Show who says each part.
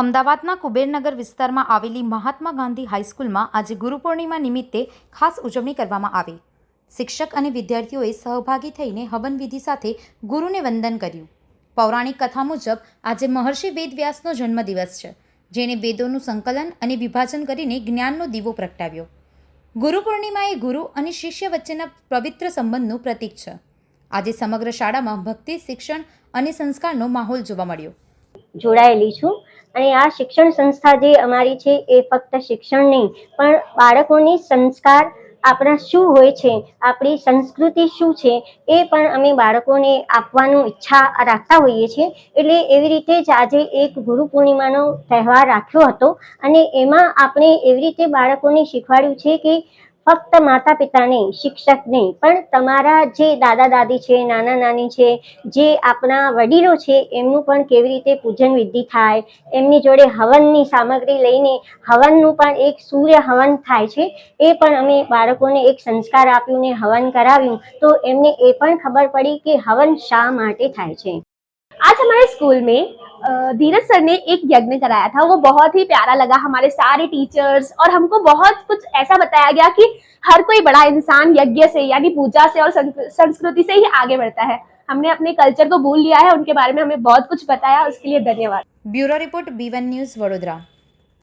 Speaker 1: અમદાવાદના કુબેરનગર વિસ્તારમાં આવેલી મહાત્મા ગાંધી હાઈસ્કૂલમાં આજે ગુરુ પૂર્ણિમા નિમિત્તે ખાસ ઉજવણી કરવામાં આવી. શિક્ષક અને વિદ્યાર્થીઓએ સહભાગી થઈને હવનવિધિ સાથે ગુરુને વંદન કર્યું. પૌરાણિક કથા મુજબ, આજે મહર્ષિ વેદવ્યાસનો જન્મદિવસ છે, જેણે વેદોનું સંકલન અને વિભાજન કરીને જ્ઞાનનો દીવો પ્રગટાવ્યો. ગુરુ પૂર્ણિમા એ ગુરુ અને શિષ્ય વચ્ચેના પવિત્ર સંબંધનું પ્રતીક છે. આજે સમગ્ર શાળામાં ભક્તિ, શિક્ષણ અને સંસ્કારનો માહોલ જોવા મળ્યો.
Speaker 2: જોડાયેલી છું. અને આ શિક્ષણ સંસ્થા જે અમારી છે, એ ફક્ત શિક્ષણ નહીં, પણ બાળકોની સંસ્કાર આપણા શું હોય છે, આપણી સંસ્કૃતિ શું છે, એ પણ અમે બાળકોને આપવાનું ઈચ્છા રાખતા હોઈએ છીએ. એટલે એવી રીતે જ આજે એક ગુરુ પૂર્ણિમાનો તહેવાર રાખ્યો હતો અને એમાં આપણે એવી રીતે બાળકોને શીખવાડ્યું છે કે ફક્ત માતા શિક્ષક નહીં પણ તમારા જે દાદા દાદી છે, નાના નાની છે, જે આપણા વડીલો છે, એમનું પણ કેવી રીતે પૂજન વિધિ થાય, એમની જોડે હવનની સામગ્રી લઈને હવનનું પણ એક સૂર્ય હવન થાય છે, એ પણ અમે બાળકોને એક સંસ્કાર આપ્યું ને હવન કરાવ્યું, તો એમને એ પણ ખબર પડી કે હવન શા માટે થાય છે.
Speaker 3: આજ અમારી સ્કૂલ મેં धीरज सर ने एक यज्ञ कराया था, वो बहुत ही प्यारा लगा हमारे सारे टीचर्स और हमको बहुत कुछ ऐसा बताया गया कि हर कोई बड़ा इंसान यज्ञ से यानी पूजा से और संस्कृति से ही आगे बढ़ता है। हमने अपने कल्चर को भूल लिया है, उनके बारे में हमें बहुत कुछ बताया, उसके लिए धन्यवाद।
Speaker 1: Bureau report B news Vadodara.